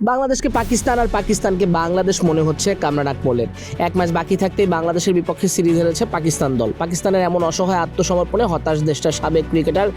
বাংলাদেশকে পাকিস্তান আর পাকিস্তানকে বাংলাদেশ মনে হচ্ছে কামরান আকমলের। এক ম্যাচ বাকি থাকতেই বাংলাদেশের বিপক্ষে সিরিজ হেরেছে পাকিস্তান দল। পাকিস্তানের এমন অসহায় আত্মসমর্পণে হতাশ দেশটার সাবেক ক্রিকেটার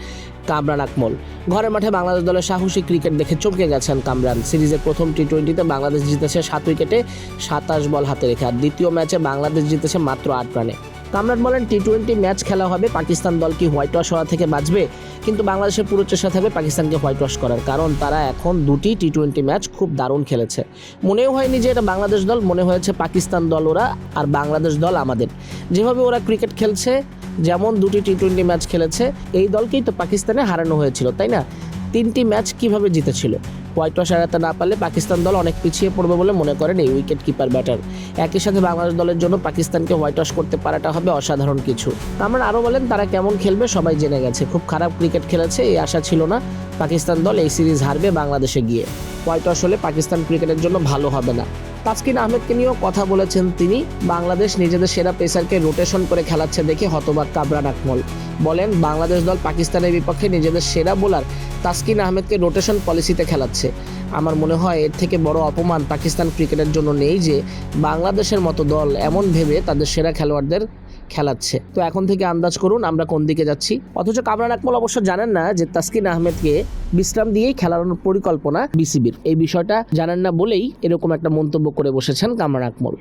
কামরান আকমল। ঘরের মাঠে বাংলাদেশ দলের সাহসী ক্রিকেট দেখে চমকে গেছেন কামরান। সিরিজের প্রথম টি টোয়েন্টিতে বাংলাদেশ জিতেছে সাত উইকেটে সাতাশ বল হাতে রেখে, আর দ্বিতীয় ম্যাচে বাংলাদেশ জিতেছে মাত্র আট রানে। কামরান বলেন টি টোয়েন্টি ম্যাচ খেলা হবে, পাকিস্তান দল কি হোয়াইট ওয়াশ হওয়া থেকে বাঁচবে? কিন্তু বাংলাদেশের পুরো চেষ্টা থাকবে পাকিস্তানকে হোয়াইট ওয়াশ করার, কারণ তারা এখন দুটি টি টোয়েন্টি ম্যাচ খুব দারুণ খেলেছে। মনেও হয়নি যে এটা বাংলাদেশ দল, মনে হয়েছে পাকিস্তান দল ওরা আর বাংলাদেশ দল আমাদের। যেভাবে ওরা ক্রিকেট খেলছে, যেমন দুটি টি টোয়েন্টি ম্যাচ খেলেছে, এই দলকেই তো পাকিস্তানে হারানো হয়েছিল, তাই না? তিনটি ম্যাচ কীভাবে জিতেছিল? হোয়াইট ওয়াশ এড়াতে না পারলে পাকিস্তান দল অনেক পিছিয়ে পড়বে বলে মনে করেন এই উইকেট কিপার ব্যাটার। একই সাথে বাংলাদেশ দলের জন্য পাকিস্তানকে হোয়াইট ওয়াশ করতে পারাটা হবে অসাধারণ কিছু। আমরা আরও বলেন, তারা কেমন খেলবে সবাই জেনে গেছে। খুব খারাপ ক্রিকেট খেলেছে, এই আশা ছিল না। পাকিস্তান দল এই সিরিজ হারবে বাংলাদেশে গিয়ে। হোয়াইট ওয়াশ হলে পাকিস্তান ক্রিকেটের জন্য ভালো হবে না। তাসকিন আহমেদকে নিয়েও কথা বলেছেন তিনি। বাংলাদেশ নিজেদের সেরা পেসারকে রোটেশন করে খেলাচ্ছে দেখে হতবাক কাবরান আকমল। বলেন, বাংলাদেশ দল পাকিস্তানের বিপক্ষে নিজেদের সেরা বোলার তাসকিন আহমেদকে রোটেশন পলিসিতে খেলাচ্ছে। আমার মনে হয় এর থেকে বড় অপমান পাকিস্তান ক্রিকেটের জন্য নেই যে, বাংলাদেশের মতো দল এমন ভেবে তাদের সেরা খেলোয়াড়দের খেলাচ্ছে। তো এখন থেকে আন্দাজ করুন আমরা কোন দিকে যাচ্ছি। অথচ কামরান আকমল অবশ্য জানেন না যে তাসকিন আহমেদকে বিশ্রাম দিয়েই খেলানোর পরিকল্পনা বিসিবির। এই বিষয়টা জানেন না বলেই এরকম একটা মন্তব্য করে বসেছেন কামরান আকমল।